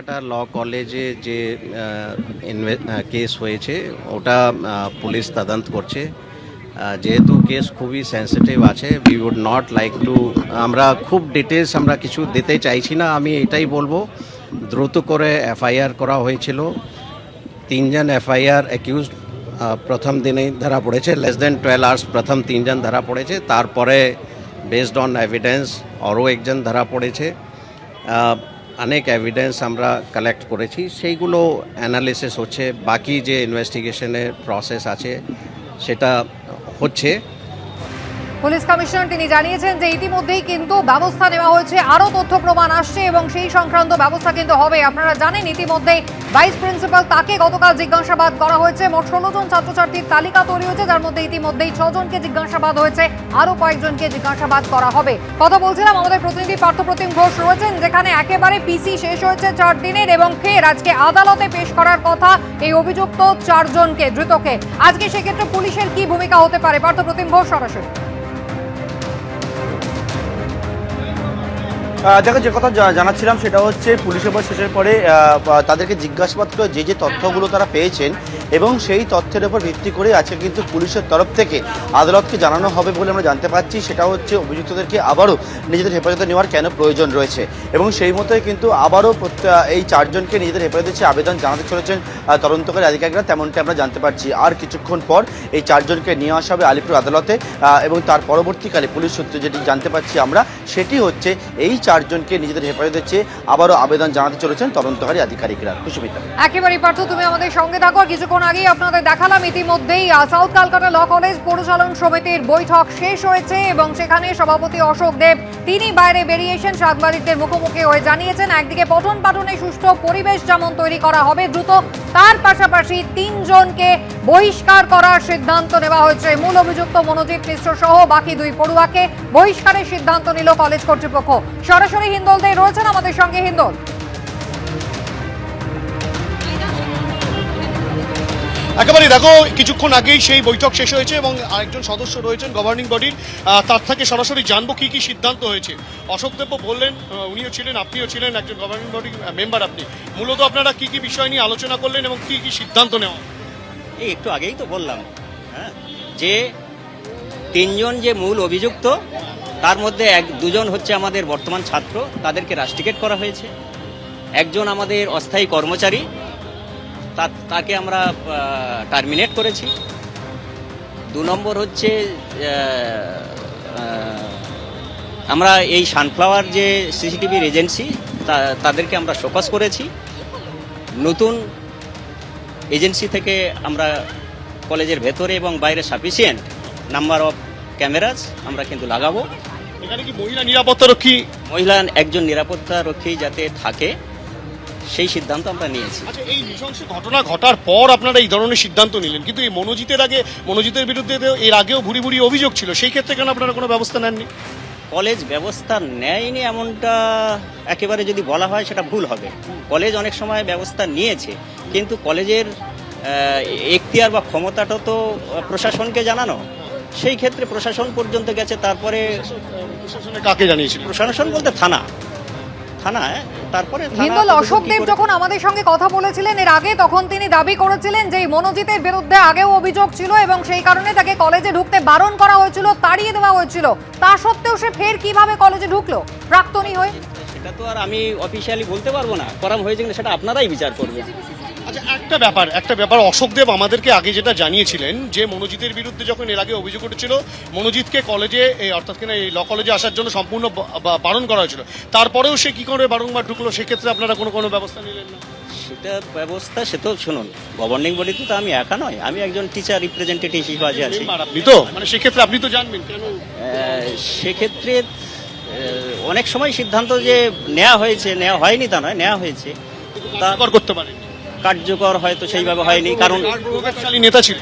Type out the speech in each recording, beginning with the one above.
একটা ল কলেজে যে কেস হয়েছে, ওটা পুলিশ তদন্ত করছে। যেহেতু কেস খুবই সেন্সিটিভ আছে we would not like to আমরা খুব ডিটেলস আমরা কিছু দিতে চাইছি না, আমি এটাই বলব। দ্রুত করে এফআইআর করা হয়েছিল। তিনজন এফআইআর অ্যাকিউজ প্রথম দিনেই ধরা পড়েছে লেস দেন টুয়েলভ আওয়ার্স প্রথম তিনজন ধরা পড়েছে। তারপরে বেসড অন এভিডেন্স আরও একজন ধরা পড়েছে। অনেক এভিডেন্স আমরা কালেক্ট করেছি। সেইগুলো অ্যানালিসিস হচ্ছে। বাকি যে ইনভেস্টিগেশনের প্রসেস আছে, সেটা হচ্ছে। পুলিশ কমিশনার তিনি জানিয়েছেন যে ইতিমধ্যেই কিন্তু ব্যবস্থা নেওয়া হয়েছে, আরও তথ্য প্রমাণ আসছে এবং সেই সংক্রান্ত ব্যবস্থা কিন্তু হবে। আপনারা জানেন ইতিমধ্যেই ভাইস প্রিন্সিপাল তাকে গতকাল জিজ্ঞাসাবাদ করা হয়েছে। মোট ষোলো জন ছাত্রছাত্রীর তালিকা তৈরি হয়েছে, যার মধ্যে ইতিমধ্যেই ছজনকে জিজ্ঞাসাবাদ হয়েছে, আরও কয়েকজনকে জিজ্ঞাসাবাদ করা হবে। কথা বলছিলাম আমাদের প্রতিনিধি পার্থপ্রতিম ঘোষ রয়েছেন, যেখানে একেবারে পিসি শেষ হয়েছে চার দিনের এবং ফের আজকে আদালতে পেশ করার কথা এই অভিযুক্ত চারজনকে, ধৃতকে। আজকে সেক্ষেত্রে পুলিশের কি ভূমিকা হতে পারে? পার্থপ্রতিম ঘোষ সরাসরি। দেখো, যে কথা জানাচ্ছিলাম সেটা হচ্ছে পুলিশের পর শেষের পরে তাদেরকে জিজ্ঞাসাবাদ করে যে যে তথ্যগুলো তারা পেয়েছেন এবং সেই তথ্যের উপর ভিত্তি করে আজকে কিন্তু পুলিশের তরফ থেকে আদালতকে জানানো হবে বলে আমরা জানতে পারছি। সেটা হচ্ছে অভিযুক্তদেরকে আবারও নিজেদের হেফাজতে নেওয়ার কেন প্রয়োজন রয়েছে? এবং সেই মতোই কিন্তু আবারও এই চারজনকে নিজেদের হেফাজতে আবেদন জানাতে চলেছেন তদন্তকারী আধিকারিকরা, তেমনটা আমরা জানতে পারছি। আর কিছুক্ষণ পর এই চারজনকে নিয়ে আসা হবে আলিপুর আদালতে এবং তার পরবর্তীকালে পুলিশ সূত্রে যেটি জানতে পারছি আমরা, সেটি হচ্ছে এই চারজনকে নিজেদের হেফাজতে চেয়ে আবারও আবেদন জানাতে চলেছেন তদন্তকারী আধিকারিকরা। কুসুমিতা একেবারেই পার্থ, তুমি আমাদের সঙ্গে থাকো। কিছুক্ষণ আগেই আপনাদের দেখালাম, ইতিমধ্যেই সাউথ ক্যালকাটা ল কলেজ পরিচালন সমিতির বৈঠক শেষ হয়েছে এবং সেখানে সভাপতি অশোক দেব, তিনি বাইরে বেরিয়েছেন সাংবাদিকদের মুখোমুখি হয়ে জানিয়েছেন, একদিকে পঠন পাঠনে সুষ্ঠু পরিবেশ যেমন তৈরি করা হবে দ্রুত, তার পাশাপাশি তিনজনকে বহিষ্কার করার সিদ্ধান্ত নেওয়া হয়েছে। মূল অভিযুক্ত মনোজিৎ মিশ্র সহ বাকি দুই পড়ুয়াকে বহিষ্কারের সিদ্ধান্ত নিল কলেজ কর্তৃপক্ষ। সরাসরি হিন্দল দে রয়েছেন আমাদের সঙ্গে হিন্দল। একেবারে দেখো কিছুক্ষণ আগেই সেই বৈঠক শেষ হয়েছে এবং আরেকজন সদস্য রয়েছেন গভর্নিং বডির তার থেকে সরাসরি জানব কি কি সিদ্ধান্ত হয়েছে। অশোক দেব বললেন উনিও ছিলেন আপনিও ছিলেন একজন গভর্নিং বডি মেম্বার আপনি। মূলত আপনারা কি কি বিষয় নিয়ে আলোচনা করলেন এবং কি কি সিদ্ধান্ত নেওয়া? এই একটু আগেই তো বললাম হ্যাঁ যে তিনজন যে মূল অভিযুক্ত তার মধ্যে এক, দুজন হচ্ছে আমাদের বর্তমান ছাত্র, তাদেরকে রাস্টিকেট করা হয়েছে। একজন আমাদের অস্থায়ী কর্মচারী, তা- তাকে আমরা টার্মিনেট করেছি। দু নম্বর হচ্ছে আমরা এই সানফ্লাওয়ার যে সিসিটিভির এজেন্সি তাদেরকে আমরা শোকস করেছি। নতুন এজেন্সি থেকে আমরা কলেজের ভেতরে এবং বাইরে সাফিসিয়েন্ট নাম্বার অফ ক্যামেরাস আমরা কিন্তু লাগাবো। এখানে কি মহিলা নিরাপত্তা রক্ষী মহিলা একজন নিরাপত্তা রক্ষী যাতে থাকে সেই সিদ্ধান্ত আমরা নিয়েছি। আচ্ছা এই নৃশংস ঘটনা ঘটার পর আপনারা এই ধরনের সিদ্ধান্ত নিলেন কিন্তু এই মনোজিতের আগে মনোজিতের বিরুদ্ধে এর আগেও ভুরি ভুরি অভিযোগ ছিল সেই ক্ষেত্রে কেন আপনারা কোনো ব্যবস্থা নেননি? কলেজ ব্যবস্থা নেয়নি এমনটা একেবারে যদি বলা হয় সেটা ভুল হবে। কলেজ অনেক সময় ব্যবস্থা নিয়েছে কিন্তু কলেজের এখতিয়ার বা ক্ষমতাটা তো প্রশাসনকে জানানো। সেই ক্ষেত্রে প্রশাসন পর্যন্ত গেছে তারপরে প্রশাসনে কাকে জানিয়েছিল? প্রশাসন বলতে থানা। থানা হ্যাঁ? তারপরে হিন্দল অশোক দেব যখন আমাদের সঙ্গে কথা বলেছিলেন এর আগে তখন তিনি দাবি করেছিলেন যে মনোজিতের বিরুদ্ধে আগেও অভিযোগ ছিল এবং সেই কারণে তাকে কলেজে ঢুকতে বারণ করা হয়েছিল তাড়িয়ে দেওয়া হয়েছিল। তা সত্ত্বেও সে ফের কীভাবে কলেজে ঢুকলো? প্রাক্তনী হয়ে সেটা তো আর আমি অফিসিয়ালি বলতে পারব না। করাম হয়েছে কিনা সেটা আপনারাই বিচার করবেন। আচ্ছা একটা ব্যাপার একটা ব্যাপার। অশোকদেব আমাদেরকে আগে যেটা জানিয়েছিলেন যে মনোজিতের বিরুদ্ধে যখন এর আগে অভিযোগ উঠেছিল মনোজিৎকে কলেজে এই অর্থাৎ কিনা এই ল কলেজে আসার জন্য সম্পূর্ণ বারণ করা হয়েছিল। তারপরেও সে কি করে বারংবার ঢুকলো? সেক্ষেত্রে আপনারা কোনো কোনো ব্যবস্থা নিলেন না? সেটা ব্যবস্থা সে তো শুনুন গভর্নিং বডিতে তো আমি একা নয় আমি একজন টিচার রিপ্রেজেন্টেটিভ হিসেবে আছি। আপনি তো মানে সেক্ষেত্রে আপনি তো জানবেন কেন? সেক্ষেত্রে অনেক সময় সিদ্ধান্ত যে নেওয়া হয়েছে নেওয়া হয়নি তা নয় নেওয়া হয়েছে। তা করতে পারেন। কার্যকর হয়তো সেইভাবে হয়নি কারণ প্রভাবশালী নেতা ছিল?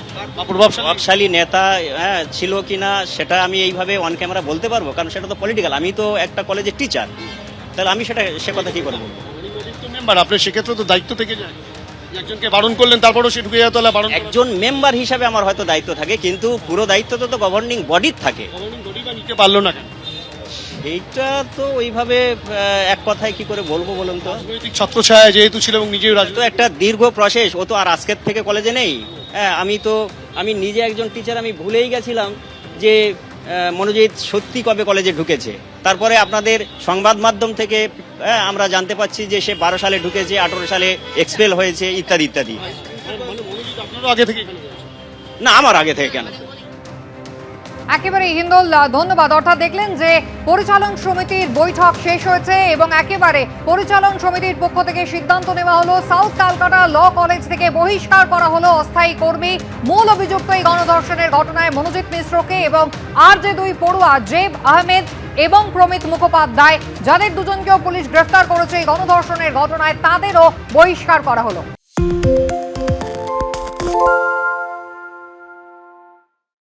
প্রভাবশালী? নেতা হ্যাঁ ছিল কি না সেটা আমি এইভাবে অন ক্যামেরা বলতে পারব কারণ সেটা তো পলিটিক্যাল আমি তো একটা কলেজের টিচার তাহলে আমি সেটা সে কথা কি করব মেম্বার আপনার সেক্ষেত্রে তো দায়িত্ব থেকে যায় একজনকে বারণ করলেন তারপরেও সে ঢুকে যেত বারণ একজন মেম্বার হিসাবে আমার হয়তো দায়িত্ব থাকে কিন্তু পুরো দায়িত্ব তো গভর্নিং বডির থাকে। গভর্নিং বডি বা নিতে পারল না এইটা তো ওইভাবে এক কথায় কি করে বলব বলুন তো? ছত্রছায়া যেহেতু ছিল এবং নিজেও তো একটা দীর্ঘ প্রসেস ও তো আর আজকের থেকে কলেজে নেই। হ্যাঁ আমি তো আমি নিজে একজন টিচার আমি ভুলেই গেছিলাম যে মনোজিৎ সত্যি কবে কলেজে ঢুকেছে। তারপরে আপনাদের সংবাদ মাধ্যম থেকে হ্যাঁ, আমরা জানতে পাচ্ছি যে সে বারো সালে ঢুকেছে আঠেরো সালে এক্সপেল হয়েছে ইত্যাদি ইত্যাদি। মানে আগে থেকে না আমার আগে থেকে কেন? একেবারে হিন্দোল ধন্যবাদ। অর্থাৎ দেখলেন যে পরিচালন সমিতির বৈঠক শেষ হয়েছে এবং একেবারে পরিচালন সমিতির পক্ষ থেকে সিদ্ধান্ত নেওয়া হলো, সাউথ ক্যালকাটা ল কলেজ থেকে বহিষ্কার করা হলো অস্থায়ী কর্মী। মূল অভিযুক্ত এই গণধর্ষণের ঘটনায় মনোজিৎ মিশ্রকে এবং আর যে দুই পড়ুয়া জেব আহমেদ এবং প্রমিত মুখোপাধ্যায়, যাদের দুজনকেও পুলিশ গ্রেফতার করেছে এই গণধর্ষণের ঘটনায় তাদেরও বহিষ্কার করা হলো।